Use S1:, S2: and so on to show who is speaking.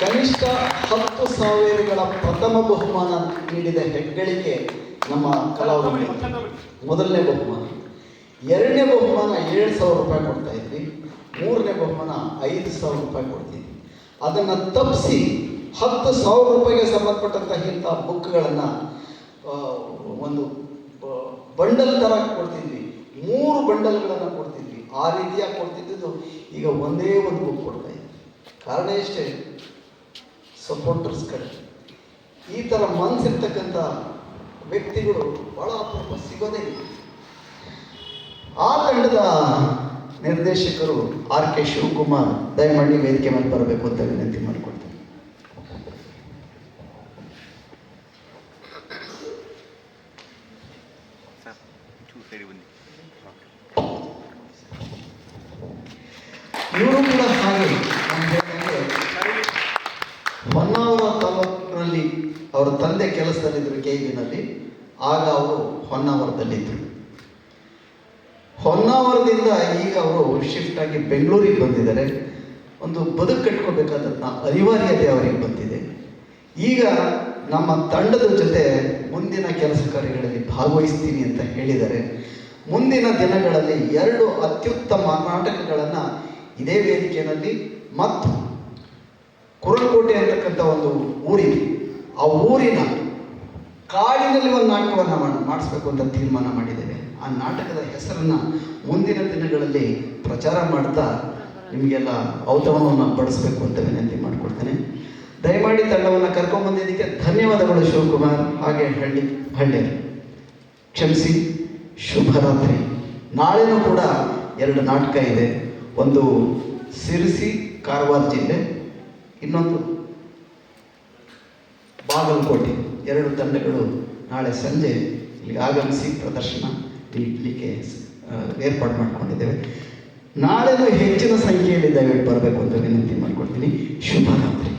S1: ಕನಿಷ್ಠ ಹತ್ತು ಸಾವಿರಗಳ ಪ್ರಥಮ ಬಹುಮಾನ ನೀಡಿದ ಹೆಗ್ಗಳಿಕೆ ನಮ್ಮ ಕಲಾವಿದ ಮೊದಲನೇ ಬಹುಮಾನ. ಎರಡನೇ ಬಹುಮಾನ ಏಳು ಸಾವಿರ ರೂಪಾಯಿ ಕೊಡ್ತಾ ಇದ್ವಿ. ಮೂರನೇ ಬಹುಮಾನ ಐದು ಸಾವಿರ ರೂಪಾಯಿ ಕೊಡ್ತೀವಿ ಅದನ್ನು ತಪ್ಪಿಸಿ ಹತ್ತು ಸಾವಿರ ರೂಪಾಯಿಗೆ ಸಂಬಂಧಪಟ್ಟಂತಹ ಇಂಥ ಬುಕ್ಗಳನ್ನು ಒಂದು ಬಂಡಲ್ ಥರ ಕೊಡ್ತಿದ್ವಿ. ಮೂರು ಬಂಡಲ್ಗಳನ್ನು ಕೊಡ್ತಿದ್ವಿ. ಆ ರೀತಿಯಾಗಿ ಕೊಡ್ತಿದ್ದು ಈಗ ಒಂದೇ ಒಂದು ಬುಕ್ ಕೊಡ್ತಾ ಇದ್ವಿ. ಕಾರಣ ಎಷ್ಟೇ? ಸಪೋರ್ಟರ್ಸ್ ಕಡೆ ಈ ಥರ ಮನಸ್ಸಿರ್ತಕ್ಕಂಥ ವ್ಯಕ್ತಿಗಳು ಬಹಳ ಅಪರೂಪ ಸಿಗೋದೇ ಇಲ್ಲ. ಆ ತಂಡದ ನಿರ್ದೇಶಕರು ಆರ್ ಕೆ ಶಿವಕುಮಾರ್ ದಯಮಾಡಿ ವೇದಿಕೆ ಮೇಲೆ ಬರಬೇಕು ಅಂತ ವಿನಂತಿ ಮಾಡಿಕೊಡ್ತೇನೆ ಇವರು ಕೂಡ ಹಾಗೆ. ಅವರ ತಂದೆ ಕೆಲಸದಲ್ಲಿದ್ದರು ಕೆ ವಿನಲ್ಲಿ ಆಗ ಅವರು ಹೊನ್ನಾವರದಲ್ಲಿದ್ದರು. ಹೊನ್ನಾವರದಿಂದ ಈಗ ಅವರು ಶಿಫ್ಟ್ ಆಗಿ ಬೆಂಗಳೂರಿಗೆ ಬಂದಿದ್ದಾರೆ. ಒಂದು ಬದುಕು ಕಟ್ಕೋಬೇಕಾದಂಥ ಅನಿವಾರ್ಯತೆ ಅವರಿಗೆ ಬಂದಿದೆ. ಈಗ ನಮ್ಮ ತಂಡದ ಜೊತೆ ಮುಂದಿನ ಕೆಲಸ ಕಾರ್ಯಗಳಲ್ಲಿ ಭಾಗವಹಿಸ್ತೀನಿ ಅಂತ ಹೇಳಿದ್ದಾರೆ. ಮುಂದಿನ ದಿನಗಳಲ್ಲಿ ಎರಡು ಅತ್ಯುತ್ತಮ ನಾಟಕಗಳನ್ನು ಇದೇ ವೇದಿಕೆಯಲ್ಲಿ ಮತ್ತು ಕುರಕೋಟೆ ಅಂತಕ್ಕಂಥ ಒಂದು ಊರಿದೆ. ಆ ಊರಿನ ಕಾಡಿನಲ್ಲಿ ಒಂದು ನಾಟಕವನ್ನು ಮಾಡಿ, ಮಾಡಿಸ್ಬೇಕು ಅಂತ ತೀರ್ಮಾನ ಮಾಡಿದ್ದೇವೆ. ಆ ನಾಟಕದ ಹೆಸರನ್ನು ಮುಂದಿನ ದಿನಗಳಲ್ಲಿ ಪ್ರಚಾರ ಮಾಡ್ತಾ ನಿಮಗೆಲ್ಲ ಔತಣವನ್ನು ಬಡಿಸ್ಬೇಕು ಅಂತ ವಿನಂತಿ ಮಾಡಿಕೊಡ್ತೇನೆ ದಯಮಾಡಿ ತಂಡವನ್ನು ಕರ್ಕೊಂಡ್ಬಂದಿದ್ದಕ್ಕೆ ಧನ್ಯವಾದಗಳು ಶಿವಕುಮಾರ್. ಹಾಗೆ ಹಳ್ಳಿ, ಹಳ್ಳಿಯರು. ಕ್ಷಮಿಸಿ ಶುಭರಾತ್ರಿ ನಾಳೆನೂ ಕೂಡ ಎರಡು ನಾಟಕ ಇದೆ. ಒಂದು ಸಿರಿಸಿ ಕಾರವಾರ ಜಿಲ್ಲೆ, ಇನ್ನೊಂದು ಬಾಗಲಕೋಟೆ ಎರಡು ತಂಡಗಳು ನಾಳೆ ಸಂಜೆ ಇಲ್ಲಿಗೆ ಆಗಮಿಸಿ ಪ್ರದರ್ಶನ ನೀಡಲಿಕ್ಕೆ ಏರ್ಪಾಡು ಮಾಡಿಕೊಂಡಿದ್ದೇವೆ. ನಾಳೆನೂ ಹೆಚ್ಚಿನ ಸಂಖ್ಯೆಯಲ್ಲಿ ದಯವಿಟ್ಟು ಬರಬೇಕು ಅಂತ ವಿನಂತಿ ಮಾಡಿಕೊಡ್ತೀನಿ. ಶುಭರಾತ್ರಿ.